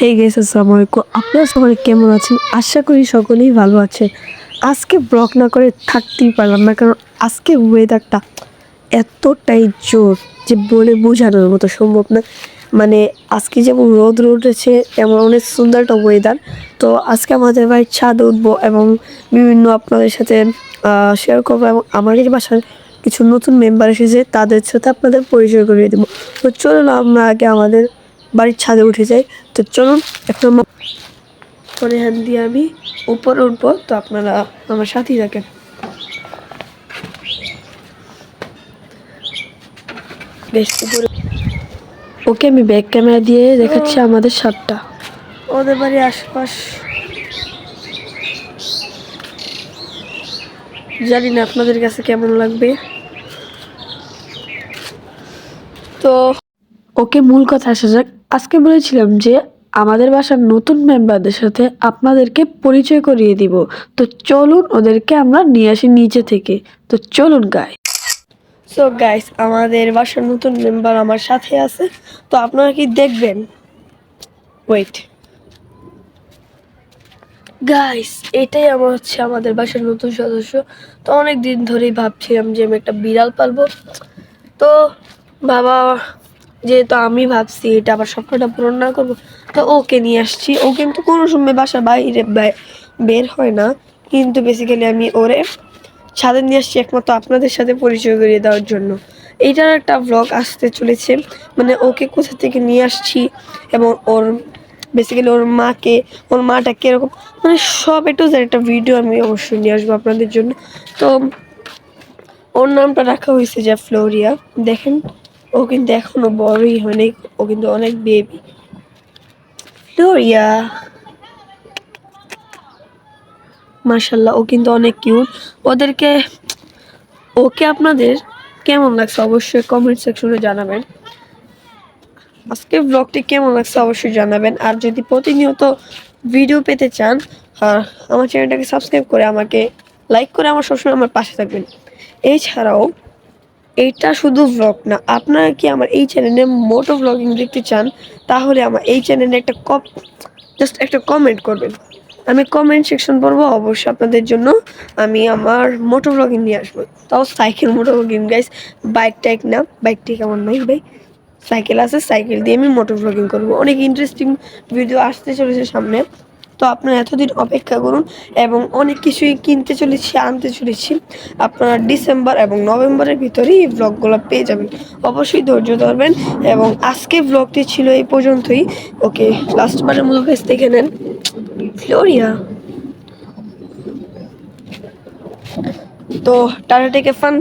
হে guess আসসালামু আলাইকুম আপনারা সবাই কেমন আছেন? আশা করি সকলেই ভালো আছে আজকে ব্লগ না করে থাকতেই পারলাম না, কারণ আজকে ওয়েদারটা এতটাই জোর যে বলে বোঝানোর মতো সম্ভব না। মানে আজকে যেমন রোদ উঠেছে, তেমন অনেক সুন্দর একটা ওয়েদার তো আজকে আমাদের বাড়ির ছাদ উঠবো এবং বিভিন্ন আপনাদের সাথে শেয়ার করব এবং আমাদের বাসার কিছু নতুন মেম্বার এসেছে, তাদের সাথে আপনাদের পরিচয় করিয়ে দেবো। তো চলুন আমরা আগে আমাদের বাড়ির ছাদে উঠে যাই। তো চলুন এখন আমরা পরে হ্যান দিয়ে আমি উপরে উঠবো। তো আপনারা আমার সাথেই থাকেন। বেশ উপরে ওকে আমি ব্যাক ক্যামেরা দিয়ে দেখাচ্ছি আমাদের ছাদটা ওদের বাড়ির আশপাশ। জানি না আপনাদের কাছে কেমন লাগবে। তো ওকে মূল কথা আসা যাক। আজকে বলেছিলাম যে আমাদের বাসার নতুন মেম্বারদের সাথে আপনাদেরকে পরিচয় করিয়ে দিব। তো চলুন ওদেরকে আমরা নিয়ে আসি নিচে থেকে। তো চলুন গাই সো গাইস আমাদের বাসার নতুন মেম্বার আমার সাথে আছে। তো আপনারা কি দেখবেন? ওয়েট গাইস এটাই আমার হচ্ছে আমাদের বাসার নতুন সদস্য। তো অনেক দিন ধরেই ভাবছিলাম যে আমি একটা বিড়াল পালবো। তো বাবা যেহেতু আমি ভাবছি এটা আবার স্বপ্নটা পূরণ না করব, তো ওকে নিয়ে আসছি। ও কিন্তু কোনো সময় বাসা বাইরে বের হয় না। কিন্তু বেসিক্যালি আমি ওরে ছাদে নিয়ে আসছি একমাত্র আপনাদের সাথে পরিচয় করিয়ে দেওয়ার জন্য। এইটার একটা ব্লগ আসতে চলেছে। মানে ওকে কোথা থেকে নিয়ে আসছি এবং ওর বেসিক্যালি ওর মাকে, ওর মাটা কীরকম মানে সব একটু একটা ভিডিও আমি অবশ্যই নিয়ে আসব আপনাদের জন্য। তো ওর নামটা রাখা হয়েছে যা ফ্লোরিয়া। দেখেন ও কিন্তু এখনও বড়ই হয়নি ও কিন্তু অনেক বেবি ফ্লোরিয়া মার্শাল্লাহ ও কিন্তু অনেক কিউট ওদেরকে, ওকে আপনাদের কেমন লাগছে অবশ্যই কমেন্ট সেকশনে জানাবেন। আজকে ব্লগটি কেমন লাগছে অবশ্যই জানাবেন। আর যদি প্রতিনিয়ত ভিডিও পেতে চান আর আমার চ্যানেলটাকে সাবস্ক্রাইব করে আমাকে লাইক করে আমার সবসময় আমার পাশে থাকবেন। এছাড়াও এইটা শুধু ব্লগ না। আপনারা কি আমার এই চ্যানেলে মোটো ব্লগিং দেখতে চান? তাহলে আমার এই চ্যানেলে একটা কপ জাস্ট একটা কমেন্ট করবেন। আমি কমেন্ট সেকশন পড়ব, অবশ্যই আপনাদের জন্য আমি আমার মোটো ব্লগিং নিয়ে আসব। তাও cycle moto blogging guys bike টাইক না বাইকটি কেমন নাই ভাই। সাইকেল আছে সাইকেল দিয়ে আমি মোটর ব্লগিং করব। অনেক ইন্টারেস্টিং ভিডিও আসতে চলেছে সামনে। তো আপনারা এতদিন অপেক্ষা করুন এবং অনেক কিছুই কিনতে চলেছি, আনতে চলেছি। আপনারা ডিসেম্বর এবং নভেম্বরের ভিতরেই এই ব্লগগুলো পেয়ে যাবেন। অবশ্যই ধৈর্য ধরবেন এবং আজকে ব্লগটি ছিল এই পর্যন্তই। ওকে লাস্টবারের মতো কাছ দেখে নেন। ফ্লোরিয়া। তো টাটা টেকে ফান